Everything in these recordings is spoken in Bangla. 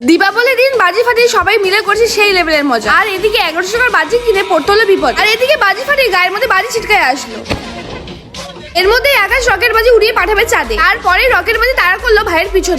দীপাবলির দিন বাজি ফাটিয়ে সবাই মিলে করছে সেই লেভেলের মজা। আর এদিকে এগারোশো টাকার বাজি কিনে পড়তে হলো বিপদ। আর এদিকে বাজি ফাটিয়ে গায়ের মধ্যে বাজি ছিটকায় আসলো। এর মধ্যে আকাশ রকেট বাজি উড়িয়ে পাঠাবে চাঁদে। তারপরে রকেট বাজি তারা করল ভাইয়ের পিছনে।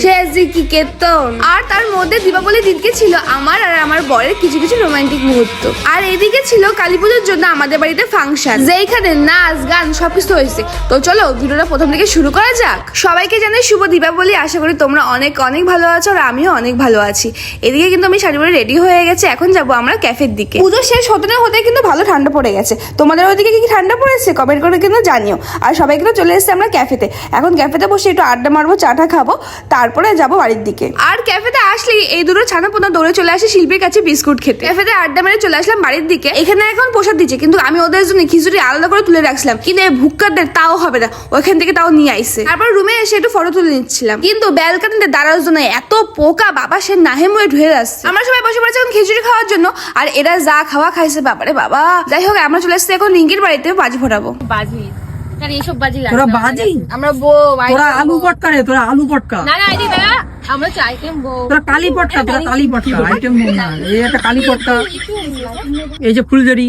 কি কেতন আর তার মধ্যে দীপাবলির দিনকে ছিল আমার আর আমার বরের কিছু কিছু রোমান্টিক মুহূর্ত। আর এদিকে ছিল কালী পুজোর জন্য আমাদের বাড়িতে ফাংশন যেখানে নাচ গান সবকিছু হয়েছে। তো চলো ভিডিওটা প্রথম থেকে শুরু করা যাক। সবাইকে জানাই শুভ দীপাবলি। আশা করি তোমরা অনেক অনেক ভালো আছো আর আমিও অনেক ভালো আছি। এদিকে কিন্তু আমি শাড়ি পরে রেডি হয়ে গেছে। এখন যাব আমরা ক্যাফের দিকে। পুজো শেষ হতে না হতে কিন্তু ভালো ঠান্ডা পড়ে গেছে। তোমাদের ওইদিকে কি ঠান্ডা পড়েছে? কমেন্ট করে কিন্তু জানিও। আর সবাই কিন্তু চলে এসেছে আমরা ক্যাফেতে। এখন ক্যাফেতে বসে একটু আড্ডা মারবো চাটা খাব তারপরে যাব বাড়ির দিকে। আর ক্যাফেতে আসলেই এই দুটো ছানা পোনা দৌড়ে চলে আসে শিল্পীর কাছে বিস্কুট খেতে। ক্যাফেতে আড্ডা মেরে চলে আসলাম বাড়ির দিকে। এখানে এখন প্রসাদ দিচ্ছে কিন্তু আমি ওদের জন্য খিচুড়ি আলাদা করে তুলে রাখছিলাম। কিন্তু এই ভুক্কাদের তাও হবে না ওইখান থেকে তাও নিয়ে আইসে। তারপর রুমে এসে একটু ফটো তুলে নিচ্ছিলাম। কিন্তু ব্যালকানিতে দাঁড়ানোর জন্য এত পোকা বাবা সে নাহে মুয়ে ঢুয়ে আসছে আমরা সবাই বসে পড়েছি এখন খিচুড়ি খাওয়ার জন্য আর এরা যা খাওয়া খাইছে বাবারে বাবা। যাই হোক আমরা চলে এসেছি এখন রিঙ্কির বাড়িতে বাজি ফোটাবো। বাজি। এইসব বাজি লাগে তোরা বাজি? আমরা বউ তোরা আলু পটকা রে তোরা আলু পটকা না না এদিকে আমরা চাই কেম বউ। তোরা কালি পটকা তোরা কালি পটকা আইটেম না। এই একটা কালি এই যে ফুলঝুরি।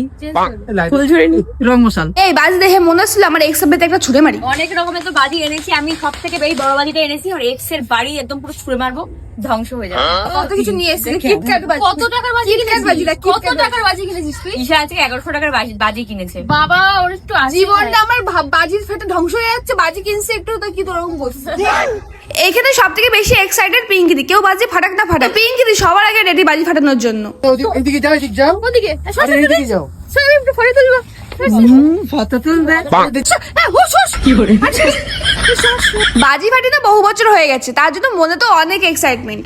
ফুলঝুরি রং মশাল। এই বাজি দেখে মনে হচ্ছিল আমার এক্স সাবজেক্টে একটা ছুড়ে মারি। অনেক রকমের তো বাজি এনেছি আমি সব থেকে এই বড় বাজিটা এনেছি আর এক্সের বাড়ি একদম পুরো ছুঁড়ে মারবো ধ্বংস হয়ে যাবে। কত কিছু নিয়ে এসেছে কিটক্যাট বাজি। কত টাকার বাজি কিনেছিস? কত টাকার বাজি কিনেছিস তুই? ঈশা আজকে এগারোশো টাকার বাজি- বাজি কিনেছে। বাবা ওর একটু জীবনটা আমার বাজির ফেটে ধ্বংস হয়ে যাচ্ছে বাজি কিনছে একটু তো কি তোরকম বলছিস এখানে সব থেকে বেশি এক্সাইটেড পিঙ্কিদি। কেউ বাজি ফাটাক না ফাটাক। পিঙ্কিদি সবার আগে রেডি বাজি ফাটানোর জন্য। ওদিকে- এদিকে যাও এদিকে যাও। ওদিকে যাও। এদিকে একটু ফটো তুলবো। ফটো তুলবে। বাজি ফাটি তো বহু বছর হয়ে গেছে তার জন্য মনে তো অনেক এক্সাইটমেন্ট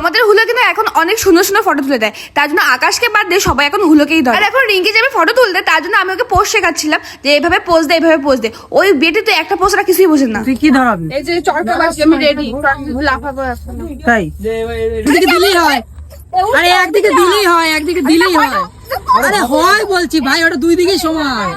আমাদের হুলো কিন্তু এখন অনেক সুন্দর সুন্দর ফটো তুলে দেয়। তার জন্য আকাশকে বাদ দিয়ে সবাই এখন হুলোকেই ধরে। আর এখন রিঙ্কি যাবে ফটো তুলতে তার জন্য আমি ওকে পোস্ট শেখাচ্ছিলাম যে এইভাবে পোজ দে এইভাবে পোজ দে। ওই বেটে তো একটা পোস্ট কিছুই বোঝেন না। তুই কি ধরাবি? এই যে চরকা বাজি আমি রেডি লাফাবো তাই? একদিকে দিলেই হয়? আরে একদিকে দিলেই হয় একদিকে দিলেই হয়। আরে হয় বলছি ভাই ওটা দুই দিকে সমান।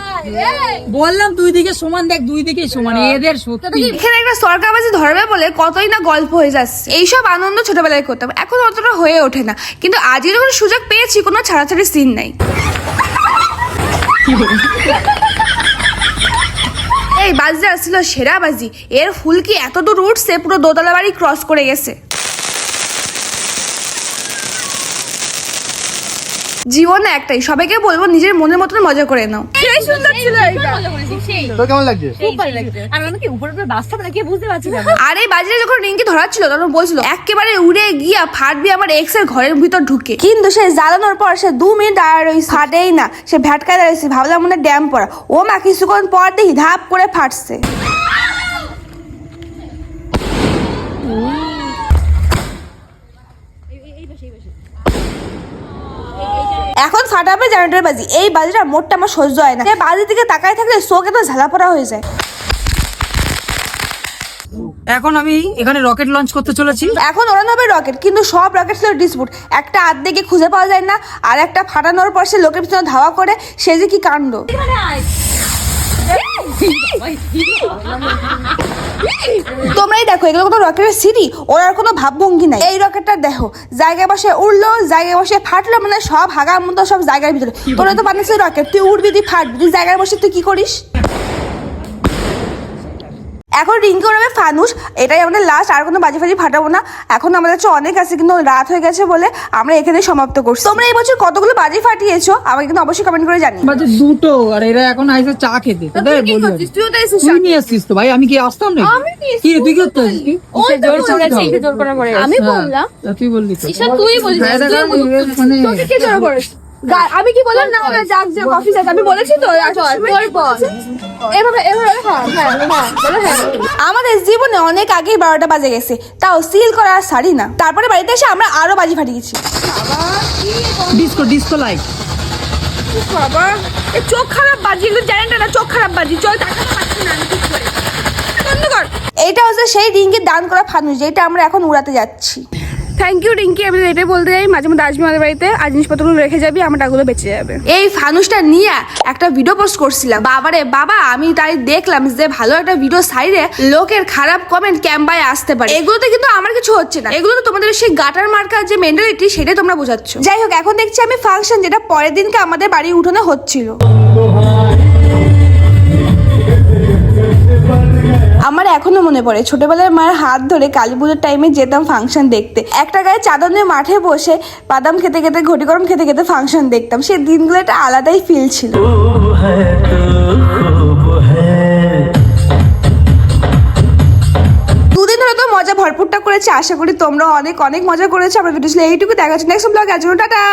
বললাম দুই দিকে সমান দেখ দুই দিকে সমান এদের সত্যি। এখানে একটা সরকার বাজি ধরবে বলে কতই না গল্প হয়ে যাচ্ছে। এইসব আনন্দ ছোটবেলায় করতাম এখন অতটা হয়ে ওঠে না। কিন্তু আজই যখন সুযোগ পেয়েছি কোনো ছাড়াছাড়ি সিন নাই। এই বাজিটা ছিল সেরা বাজি এর ফুল কি এত দূর উঠছে? পুরো দোতলা বাড়ি ক্রস করে গেছে। জীবন একটাই সবাইকে বলব নিজের মনের মতন মজা করে নাও। সেই সুন্দর ছিল এটা মজা করেছি সেই। তোর কেমন লাগছে? খুব ভালো লাগছে। আমি আমাকে উপরে উপরে বাস্তব না বুঝতে পারছি না। আর এই বাজারে যখন রিঙ্কি ধরাচ্ছিল তখন বলছিল একেবারে উড়ে গিয়া ফাটবি আমার এক্সের ঘরের ভিতর ঢুকে। কিন্তু সে জ্বালানোর পর সে দু মিনিট দাঁড়ায় রয়েছে ফাটেই না সে ভ্যাটকায় দাঁড়িয়েছে ভাবলাম মনে ড্যাম পড়া। ও মা কিছুক্ষণ পর দেখি ধাপ করে ফাটছে। এখন ফাটাবে জেনারেটর বাজি এই বাজিটা মোটটা আমার সহ্য হয় না। বাজি থেকে তাকায় থাকলে শোক এত ঝালা পড়া হয়ে যায়। এখন আমি এখানে রকেট লঞ্চ করতে চলেছি। এখন ওড়ানো হবে রকেট কিন্তু সব রকেট ছিল ডিসপুট একটা আর্ধেকে খুঁজে পাওয়া যায় না আর একটা ফাটানোর পর সে লোকের পিছনে ধাওয়া করে সে যে কি কাণ্ড। তোমরাই দেখো, এগুলো কোনো রকেটের সিঁড়ি ওরার কোনো ভাবভঙ্গি নাই। এই রকেটটা দেখো জায়গায় বসে উড়লো জায়গায় বসে ফাটলো মানে সব হাগার মতো সব জায়গার ভিতরে। তোরা তো বানিয়েছিস রকেট, তুই উড়বি, তুই ফাটবি, তুই জায়গায় বসে তুই কি করিস? এখন রিঙ্কি ওরাবে ফানুস এটাই আমাদের লাস্ট আর কোনো বাজি ফাজি ফাটাবো না। এখন আমাদের কাছে অনেক আছে কিন্তু রাত হয়ে গেছে বলে আমরা এখানে সমাপ্ত করছি। তোমরা এই বছর কতগুলো বাজি ফাটিয়েছো? আমাকে কিন্তু অবশ্যই কমেন্ট করে জানি বাজে দুটো আর এরা এখন আইসে চা খেতে। তোদের বলি আমি। তুইও তো তুই নিয়ে আসছিস তো ভাই আমি কি আসতাম না কি তুই কি করতে আসছিস? জোর চলেছে একটু জোর করে পড়ে আমি বললাম তা তুই বললি তুই বলছিস হ্যাঁ, মানে কি জোরে করিস গা- আমি কি বললাম? না ওরা যাক যে কফি যাক আমি বলেছি তো এভাবে এভাবে হ্যাঁ হ্যাঁ হ্যাঁ হ্যাঁ। আমাদের জীবনে অনেক আগেই বারোটা বাজে গেছে তাও সিল করা আর শাড়ি না। তারপরে বাড়িতে এসে আমরা আরও বাজি ফাটিয়েছি ডিস্কো ডিস্কো লাইট বাবা চোখ খারাপ বাজি এগুলো জানেন না চোখ খারাপ বাজি। চল টাকা পাচ্ছি না আমি করে? বন্ধ কর। এইটা হচ্ছে সেই রিঙ্গের দান করা ফানুস যেটা আমরা এখন উড়াতে যাচ্ছি। থ্যাংক ইউ রিঙ্কি আমি এটাই বলতে চাই মাঝে মধ্যে আসবি আমাদের বাড়িতে আর জিনিসপত্রগুলো রেখে যাবি আমার টাকাগুলো বেঁচে যাবে। এই ফানুসটা নিয়ে একটা ভিডিও পোস্ট করছিলাম। বাবারে বাবা আমি তাই দেখলাম যে ভালো একটা ভিডিও সাইডে লোকের খারাপ কমেন্ট ক্যাম্পায় আসতে পারে। এগুলোতে কিন্তু আমার কিছু হচ্ছে না। এগুলো তো তোমাদের সেই গাটার মার্কার যে মেন্টালিটি সেটাই তোমরা বোঝাচ্ছ। যাই হোক এখন দেখছি আমি ফাংশন যেটা পরের দিনকে আমাদের বাড়ি উঠোনে হচ্ছিল। আমার এখনও মনে পড়ে। ছোটবেলায় মায়ের হাত ধরে কালী পুজোর টাইমে যেতাম ফাংশন দেখতে। একটা গায়ে চাদর নিয়ে মাঠে বসে বাদাম খেতে খেতে, ঘটি গরম খেতে খেতে ফাংশন দেখতাম। সেই দিনগুলো একটা আলাদাই ফিল ছিল। দুদিন তো মজা ভরপুরটা করেছে। আশা করি তোমরা অনেক অনেক মজা করেছ। আমার ভিডিও ছিল এইটুকু। দেখা যাচ্ছে নেক্সট ব্লগ আছে টাটা!